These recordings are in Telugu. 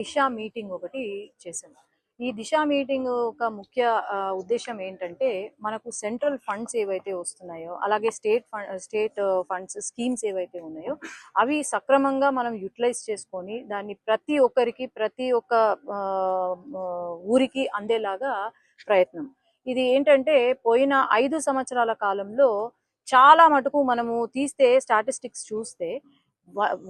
దిశా మీటింగ్ ఒకటి చేశాం. ఈ దిశా మీటింగ్ ఒక ముఖ్య ఉద్దేశం ఏంటంటే మనకు సెంట్రల్ ఫండ్స్ ఏవైతే వస్తున్నాయో అలాగే state fund state funds schemes ఏవైతే ఉన్నాయో అవి సక్రమంగా మనం యూటిలైజ్ చేసుకొని దాన్ని ప్రతి ఒక్కరికి ప్రతి ఒక్క ఆ, ఊరికి అందేలాగా ప్రయత్నం. ఇది ఏంటంటే పోయిన ఐదు సంవత్సరాల కాలంలో చాలా మటుకు మనము తీస్తే స్టాటిస్టిక్స్ చూస్తే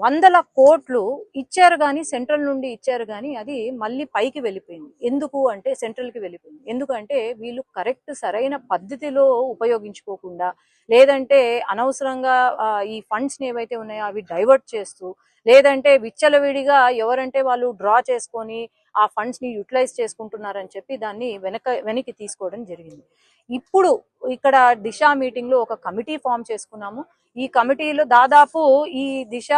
వందల కోట్లు ఇచ్చారు కానీ సెంట్రల్ నుండి ఇచ్చారు కానీ అది మళ్ళీ పైకి వెళ్ళిపోయింది. ఎందుకు అంటే సెంట్రల్కి వెళ్ళిపోయింది. ఎందుకంటే వీళ్ళు కరెక్ట్ సరైన పద్ధతిలో ఉపయోగించుకోకుండా లేదంటే అనవసరంగా ఈ ఫండ్స్ని ఏవైతే ఉన్నాయో అవి డైవర్ట్ చేస్తూ లేదంటే విచ్చలవిడిగా ఎవరంటే వాళ్ళు డ్రా చేసుకొని ఆ ఫండ్స్ని యూటిలైజ్ చేసుకుంటున్నారని చెప్పి దాన్ని వెనక వెనక్కి తీసుకోవడం జరిగింది. ఇప్పుడు ఇక్కడ దిశ మీటింగ్లో ఒక కమిటీ ఫామ్ చేసుకున్నాము. ఈ కమిటీలో దాదాపు ఈ దిశ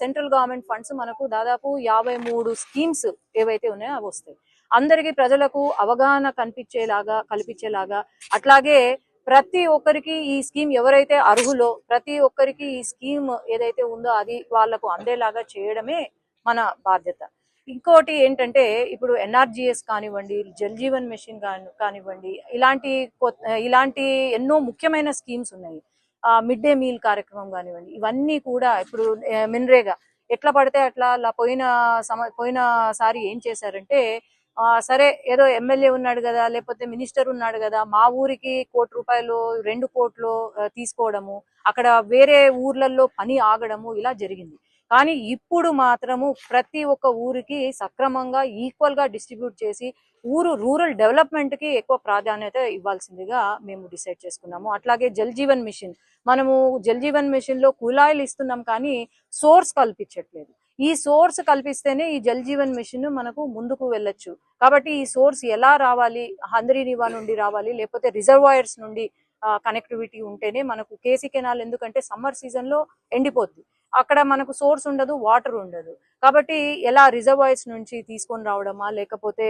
సెంట్రల్ గవర్నమెంట్ ఫండ్స్ మనకు దాదాపు యాభై మూడు స్కీమ్స్ ఏవైతే ఉన్నాయో అవి వస్తాయి. అందరికీ ప్రజలకు అవగాహన కనిపించేలాగా కల్పించేలాగా అట్లాగే ప్రతి ఒక్కరికి ఈ స్కీమ్ ఎవరైతే అర్హులో ప్రతి ఒక్కరికి ఈ స్కీమ్ ఏదైతే ఉందో అది వాళ్ళకు అందేలాగా చేయడమే మన బాధ్యత. ఇంకోటి ఏంటంటే ఇప్పుడు ఎన్ఆర్జిఎస్ కానివ్వండి జల్ జీవన్ మిషన్ కానివ్వండి ఇలాంటి కొత్త- ఇలాంటి ఎన్నో ముఖ్యమైన స్కీమ్స్ ఉన్నాయి. మిడ్ డే మీల్ కార్యక్రమం కానివ్వండి ఇవన్నీ కూడా ఇప్పుడు మినరేగా మిన్రేగా ఎట్లా పడితే అట్లా అలా పోయిన సమ పోయినసారి ఏం చేశారంటే సరే ఏదో ఎమ్మెల్యే ఉన్నాడు కదా లేకపోతే మినిస్టర్ ఉన్నాడు కదా మా ఊరికి కోటి రూపాయలు రెండు కోట్లు తీసుకోవడము అక్కడ వేరే ఊర్లలో పని ఆగడము ఇలా జరిగింది. కానీ ఇప్పుడు మాత్రము ప్రతి ఒక్క ఊరికి సక్రమంగా ఈక్వల్గా డిస్ట్రిబ్యూట్ చేసి ఊరు రూరల్ డెవలప్మెంట్కి ఎక్కువ ప్రాధాన్యత ఇవ్వాల్సిందిగా మేము డిసైడ్ చేసుకున్నాము. అట్లాగే జల్ జీవన్ మిషన్ మనము జల్ జీవన్ మిషన్లో కుళాయిలు ఇస్తున్నాం కానీ సోర్స్ కల్పించట్లేదు. ఈ సోర్స్ కల్పిస్తేనే ఈ జల్ జీవన్ మిషన్ మనకు ముందుకు వెళ్ళొచ్చు. కాబట్టి ఈ సోర్స్ ఎలా రావాలి? హంద్రీనివా నుండి రావాలి లేకపోతే రిజర్వాయర్స్ నుండి కనెక్టివిటీ ఉంటేనే మనకు కేసీ కెనాల్ ఎందుకంటే సమ్మర్ సీజన్లో ఎండిపోద్ది. అక్కడ మనకు సోర్స్ ఉండదు వాటర్ ఉండదు. కాబట్టి ఎలా రిజర్వాయర్స్ నుంచి తీసుకొని రావడమా లేకపోతే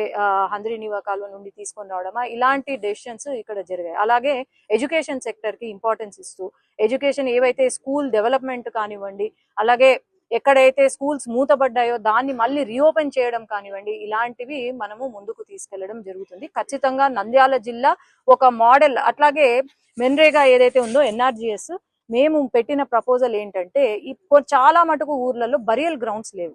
హంద్రీనివా కాలువ నుండి తీసుకొని రావడమా ఇలాంటి డెసిషన్స్ ఇక్కడ జరిగాయి. అలాగే ఎడ్యుకేషన్ సెక్టర్కి ఇంపార్టెన్స్ ఇస్తూ ఎడ్యుకేషన్ ఏవైతే స్కూల్ డెవలప్మెంట్ కానివ్వండి అలాగే ఎక్కడైతే స్కూల్స్ మూతపడ్డాయో దాన్ని మళ్ళీ రీఓపెన్ చేయడం కానివ్వండి ఇలాంటివి మనము ముందుకు తీసుకెళ్ళడం జరుగుతుంది. ఖచ్చితంగా నంద్యాల జిల్లా ఒక మోడల్ అట్లాగే మెన్రేగా ఏదైతే ఉందో ఎన్ఆర్జిఎస్ మేము పెట్టిన ప్రపోజల్ ఏంటంటే ఇప్పుడు చాలా మటుకు ఊర్లలో బరియల్ గ్రౌండ్స్ లేవు.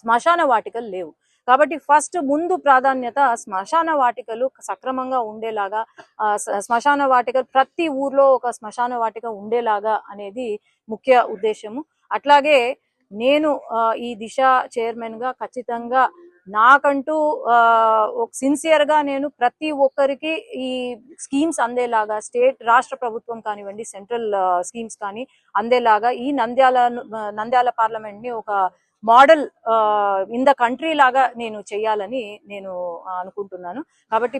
శ్మశాన వాటికలు లేవు. కాబట్టి ఫస్ట్ ముందు ప్రాధాన్యత శ్మశాన వాటికలు సక్రమంగా ఉండేలాగా శ్మశాన వాటికలు ప్రతి ఊర్లో ఒక శ్మశాన వాటిక ఉండేలాగా అనేది ముఖ్య ఉద్దేశము. అట్లాగే నేను ఈ దిశ చైర్మన్గా ఖచ్చితంగా నాకంటూ సిన్సియర్గా నేను ప్రతి ఒక్కరికి ఈ స్కీమ్స్ అందేలాగా స్టేట్ రాష్ట్ర ప్రభుత్వం కానివ్వండి సెంట్రల్ స్కీమ్స్ కానీ అందేలాగా ఈ నంద్యాల నంద్యాల పార్లమెంట్ని ఒక మోడల్ ఇన్ ద కంట్రీ లాగా నేను చేయాలని నేను అనుకుంటున్నాను. కాబట్టి